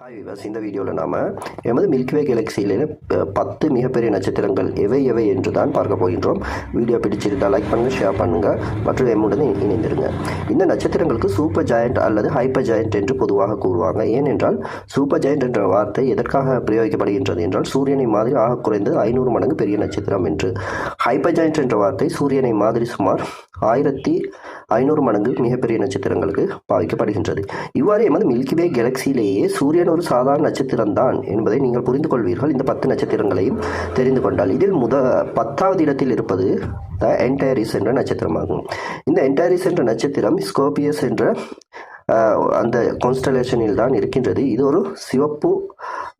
Hi விவாஸ் இந்த வீடியோவில் நாம் எமது மில்கிவே கேலக்சியில் பத்து மிகப்பெரிய நட்சத்திரங்கள் எவை எவை என்று தான் பார்க்க போகின்றோம். வீடியோ பிடிச்சிருந்தால் லைக் பண்ணுங்கள் ஷேர் பண்ணுங்கள் மற்றும் எம்முடன் இணைந்திருங்க. இந்த நட்சத்திரங்களுக்கு சூப்பர் ஜாயண்ட் அல்லது ஹைப்பர் ஜாயண்ட் என்று பொதுவாக கூறுவாங்க. ஏனென்றால் சூப்பர் ஜாயண்ட் என்ற வார்த்தை எதற்காக பிரயோகிக்கப்படுகின்றது என்றால் சூரியனை மாதிரி ஆக குறைந்தது ஐநூறு மடங்கு பெரிய நட்சத்திரம் என்று. ஹைப்பர் ஜாயண்ட் என்ற வார்த்தை சூரியனை மாதிரி சுமார் ஆயிரத்தி ஐநூறு மடங்கு மிகப்பெரிய நட்சத்திரங்களுக்கு பாவிக்கப்படுகின்றது இவ்வாறு எமது மில்கிவே கேலக்சியிலேயே சூரியன் ஒரு சாதாரண நட்சத்திரம்தான் என்பதை நீங்கள் புரிந்து கொள்வீர்கள். இந்த பத்து நட்சத்திரங்களையும் தெரிந்து கொண்டால் இதில் முத பத்தாவது இடத்தில் இருப்பது த என்டைரிஸ் என்ற நட்சத்திரமாகும். இந்த என்டைரிஸ் என்ற நட்சத்திரம் ஸ்கோபியஸ் என்ற அந்த கான்ஸ்டலேஷனில் தான் இருக்கின்றது. இது ஒரு சிவப்பு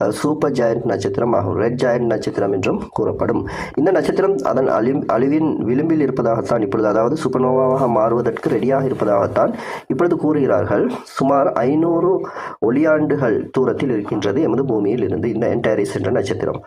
சூப்பர் ஜாயண்ட் நட்சத்திரம் ஆகும். ரெட் ஜாயண்ட் நட்சத்திரம் என்றும் கூறப்படும். இந்த நட்சத்திரம் அதன் அழி அழிவின் விளிம்பில் இருப்பதாகத்தான் இப்பொழுது அதாவது சூப்பர்னோவாவாக மாறுவதற்கு ரெடியாக இருப்பதாகத்தான் இப்பொழுது கூறுகிறார்கள். சுமார் ஐநூறு ஒளியாண்டுகள் தூரத்தில் இருக்கின்றது எமது பூமியில் இருந்து இந்த என்டைரிஸ் என்ற நட்சத்திரம்.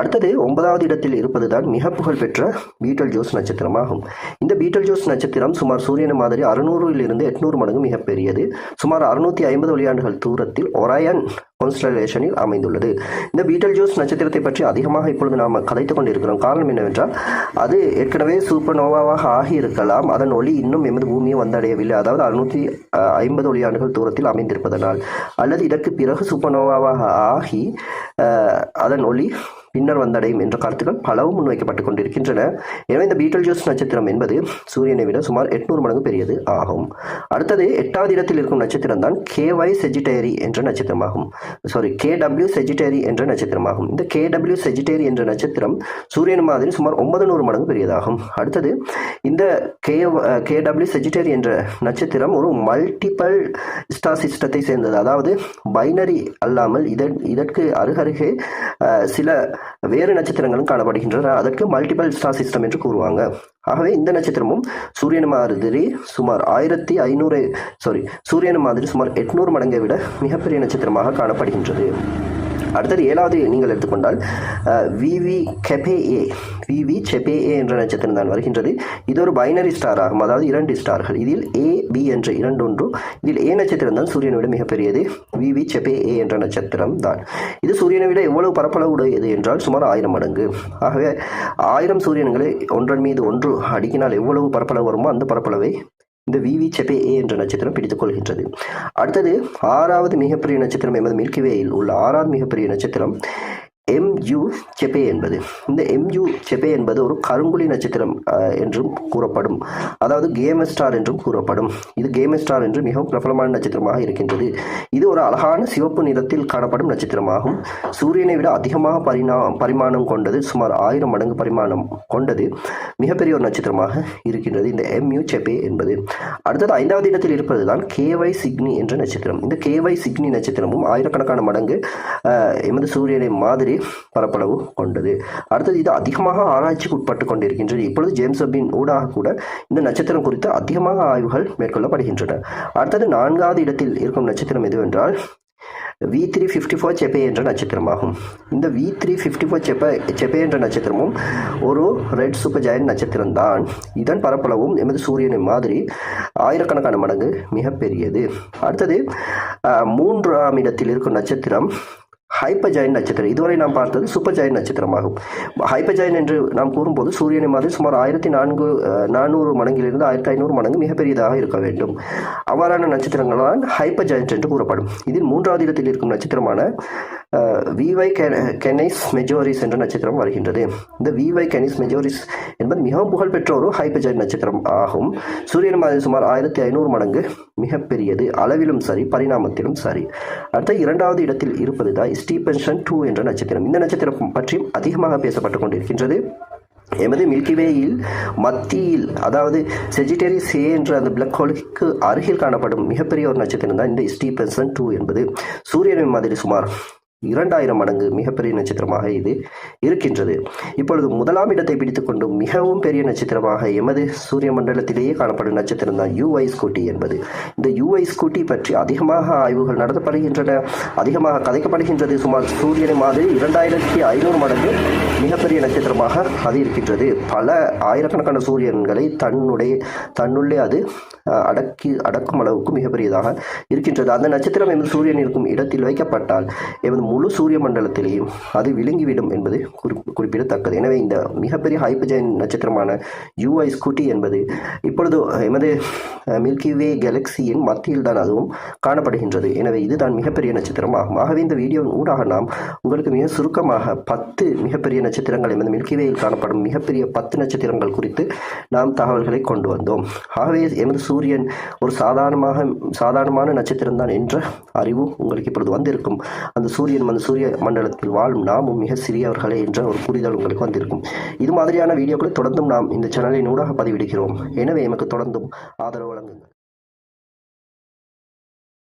அடுத்தது ஒன்பதாவது இடத்தில் இருப்பதுதான் மிக புகழ்பெற்ற பீட்டல் ஜோஸ் நட்சத்திரமாகும் இந்த பீட்டல் ஜோஸ் நட்சத்திரம் சுமார் சூரியன் மாதிரி அறுநூறில் இருந்து எட்நூறு மடங்கு மிகப்பெரியது. சுமார் அறுநூற்றி ஐம்பது ஒளியாண்டுகள் தூரத்தில் ஒராயன் கான்ஸ்டலேஷனில் அமைந்துள்ளது. இந்த பீட்டல் ஜோஸ் நட்சத்திரத்தை பற்றி அதிகமாக இப்பொழுது நாம் கதைத்துக் கொண்டிருக்கிறோம். காரணம் என்னவென்றால் அது ஏற்கனவே சூப்பர் நோவாவாக ஆகியிருக்கலாம். அதன் ஒளி இன்னும் எமது பூமியை வந்தடையவில்லை. அதாவது அறுநூற்றி ஐம்பது ஒளியாண்டுகள் தூரத்தில் அமைந்திருப்பதனால். அல்லது இதற்கு பிறகு சூப்பர் நோவாவாக ஆகி அதன் ஒளி பின்னர் வந்தடையும் என்ற கருத்துக்கள் பலவும் முன்வைக்கப்பட்டுக் கொண்டிருக்கின்றன. எனவே இந்த பீட்டல் ஜூஸ் நட்சத்திரம் என்பது சூரியனை விட சுமார் எட்நூறு மடங்கு பெரியது ஆகும். அடுத்தது எட்டாவது இடத்தில் இருக்கும் நட்சத்திரம் தான் கேஒய் செஜிடேரி என்ற நட்சத்திரமாகும். சாரி கே டபிள்யூ செஜிடேரி என்ற நட்சத்திரமாகும். இந்த கே டபிள்யூ செஜிடேரி என்ற நட்சத்திரம் சூரியன் மாதிரி சுமார் ஒன்பது நூறு மடங்கு பெரியதாகும். அடுத்தது இந்த கே கே டபிள்யூ செஜிடேரி என்ற நட்சத்திரம் ஒரு மல்டிபிள் ஸ்டார் சிஸ்டத்தை சேர்ந்தது. அதாவது பைனரி அல்லாமல் இதன் இதற்கு அருகருகே சில வேறு நட்சத்திரங்களும் காணப்படுகின்றன. அதற்கு மல்டிபிள் ஸ்டார் சிஸ்டம் என்று கூறுவாங்க. ஆகவே இந்த நட்சத்திரமும் சூரியன் மாதிரி சுமார் ஆயிரத்தி ஐநூறு சாரி சூரியன் மாதிரி சுமார் எட்நூறு மடங்கை விட மிகப்பெரிய நட்சத்திரமாக காணப்படுகின்றது. அடுத்தது ஏழாவது நீங்கள் எடுத்துக்கொண்டால் விவி கெபே ஏ விவி செபே ஏ என்ற நட்சத்திரம் தான் வருகின்றது. இது ஒரு பைனரி ஸ்டார் ஆகும். அதாவது இரண்டு ஸ்டார்கள் இதில் ஏ பி என்ற இரண்டு ஒன்று இதில் ஏ நட்சத்திரம் தான் சூரியனை விட மிகப்பெரியது விவி செபே ஏ என்ற நட்சத்திரம் தான். இது சூரியனை விட எவ்வளவு பரப்பளவு உடையது என்றால் சுமார் ஆயிரம் மடங்கு. ஆகவே ஆயிரம் சூரியன்களை ஒன்றன் மீது ஒன்று அடுக்கினால் எவ்வளவு பரப்பளவு வருமோ அந்த பரப்பளவை இந்த விவி செபே ஏ என்ற நட்சத்திரம் பிடித்துக் கொள்கின்றது. அடுத்தது ஆறாவது மிகப்பெரிய நட்சத்திரம் எமது மில்கிவேயில் உள்ள ஆறாவது மிகப்பெரிய நட்சத்திரம் எம்யூ செபே என்பது. இந்த எம்யூ செபே என்பது ஒரு கருங்குழி நட்சத்திரம் என்றும் கூறப்படும். அதாவது கேம் ஸ்டார் என்றும் கூறப்படும். இது கேம் ஸ்டார் என்று மிகவும் பிரபலமான நட்சத்திரமாக இருக்கின்றது. இது ஒரு அழகான சிவப்பு நிறத்தில் காணப்படும் நட்சத்திரமாகும். சூரியனை விட அதிகமாக பரிணா பரிமாணம் கொண்டது சுமார் ஆயிரம் மடங்கு பரிமாணம் கொண்டது மிகப்பெரிய ஒரு நட்சத்திரமாக இருக்கின்றது. இந்த எம்யூ செபே என்பது. அடுத்தது ஐந்தாவது இடத்தில் இருப்பது தான் கேவை சிக்னி என்ற நட்சத்திரம். இந்த கேவை சிக்னி நட்சத்திரமும் ஆயிரக்கணக்கான மடங்கு எமது சூரியனை மாதிரி பரப்பளவு கொண்டது. அடுத்தது இது அதிகமாக ஆராய்ச்சிக்கு உட்பட்டு கொண்டிருக்கின்றது. இப்பொழுது ஜேம்ஸ் வெப்பின் ஊடாக கூட இந்த நட்சத்திரம் குறித்து அதிகமாக ஆய்வுகள் மேற்கொள்ளப்படுகின்றன. அடுத்தது நான்காவது இடத்தில் இருக்கும் நட்சத்திரம் எதுவென்றால் V three fifty four Cephei என்ற நட்சத்திரமாகும். இந்த V three fifty four Cephei Cephei என்ற நட்சத்திரமும் ஒரு ரெட் சூப்பர் ஜாயின் நட்சத்திரம் தான் இதன் பரப்பளவும் எமது சூரியனை மாதிரி ஆயிரக்கணக்கான மடங்கு மிகப்பெரியது அடுத்தது மூன்றாம் இடத்தில் இருக்கும் நட்சத்திரம் ஹைப்பர் ஜாயின் நட்சத்திரம். இதுவரை நாம் பார்த்தது சூப்பர் ஜாயின் நட்சத்திரமாகும். ஹைப்பஜாயின் என்று நாம் கூறும்போது சூரியனை மாதிரி சுமார் ஆயிரத்தி நான்கு நானூறு மடங்கிலிருந்து ஆயிரத்தி ஐநூறு மடங்கு மிகப்பெரியதாக இருக்க வேண்டும். அவ்வாறான நட்சத்திரங்கள் தான் ஹைப்பர் என்று கூறப்படும். இதில் மூன்றாவது இடத்தில் இருக்கும் நட்சத்திரமான விவை கெனைஸ் மெஜோரிஸ் என்ற நட்சத்திரம் வருகின்றது. இந்த விவை கெனிஸ் மெஜோரிஸ் என்பது மிகவும் புகழ்பெற்ற ஒரு ஹைபஜாய் நட்சத்திரம் ஆகும். சூரியன் மாதிரி சுமார் ஆயிரத்தி ஐநூறு மடங்கு மிகப்பெரியது. அளவிலும் சரி பரிணாமத்திலும் சரி. அடுத்த இரண்டாவது இடத்தில் இருப்பது தான் ஸ்டீபென்ஷன் டூ என்ற நட்சத்திரம். இந்த நட்சத்திரம் பற்றியும் அதிகமாக பேசப்பட்டு கொண்டிருக்கின்றது. எமது மில்கிவேயில் மத்தியில் அதாவது செஜிடேரியஸ் ஏ என்ற அந்த பிளாக் ஹோலுக்கு அருகில் காணப்படும் மிகப்பெரிய ஒரு நட்சத்திரம் தான் இந்த ஸ்டீபென்சன் டூ என்பது. சூரியனின் மாதிரி சுமார் இரண்டாயிரம் மடங்கு மிகப்பெரிய நட்சத்திரமாக இது இருக்கின்றது. இப்பொழுது முதலாம் இடத்தை பிடித்துக்கொண்டு மிகவும் பெரிய நட்சத்திரமாக எமது சூரிய மண்டலத்திலேயே காணப்படும் நட்சத்திரம் தான் யூஐ ஸ்கூட்டி என்பது. இந்த யூஐ ஸ்கூட்டி பற்றி அதிகமாக ஆய்வுகள் நடத்தப்படுகின்றன. அதிகமாக கதைக்கப்படுகின்றது சுமார் சூரியனை மாதிரி இரண்டாயிரத்தி ஐநூறு மடங்கு மிகப்பெரிய நட்சத்திரமாக அது இருக்கின்றது. பல ஆயிரக்கணக்கான சூரியன்களை தன்னுடைய தன்னுள்ளே அது அடக்கி அடக்கும் அளவுக்கு மிகப்பெரியதாக இருக்கின்றது. அந்த நட்சத்திரம் எமது சூரியன் இருக்கும் இடத்தில் வைக்கப்பட்டால் எமது முழு சூரிய மண்டலத்திலேயும் அது விழுங்கிவிடும் என்பது குறிப் குறிப்பிடத்தக்கது. எனவே இந்த மிகப்பெரிய ஹைப்பஜன் நட்சத்திரமான யூஐ ஸ்கூட்டி என்பது இப்பொழுது எமது மில்கி வே கேலக்சியின் மத்தியில் தான் அதுவும் காணப்படுகின்றது. எனவே இதுதான் மிகப்பெரிய நட்சத்திரம் ஆகும். ஆகவே இந்த வீடியோவின் ஊடாக நாம் உங்களுக்கு மிக சுருக்கமாக பத்து மிகப்பெரிய நட்சத்திரங்கள் எமது மில்கிவேயில் காணப்படும் மிகப்பெரிய பத்து நட்சத்திரங்கள் குறித்து நாம் தகவல்களை கொண்டு வந்தோம். ஆகவே எமது சூரியன் ஒரு சாதாரணமாக சாதாரணமான நட்சத்திரம் தான் என்ற அறிவு உங்களுக்கு இப்பொழுது வந்திருக்கும். அந்த சூரிய சூரியன் அந்த சூரிய மண்டலத்தில் வாழும் நாமும் மிக சிறியவர்களே என்ற ஒரு புரிதல் உங்களுக்கு வந்திருக்கும். இது மாதிரியான வீடியோக்களை தொடர்ந்தும் நாம் இந்த சேனலின் ஊடாக பதிவிடுகிறோம். எனவே எமக்கு தொடர்ந்தும் ஆதரவு வழங்குங்கள்.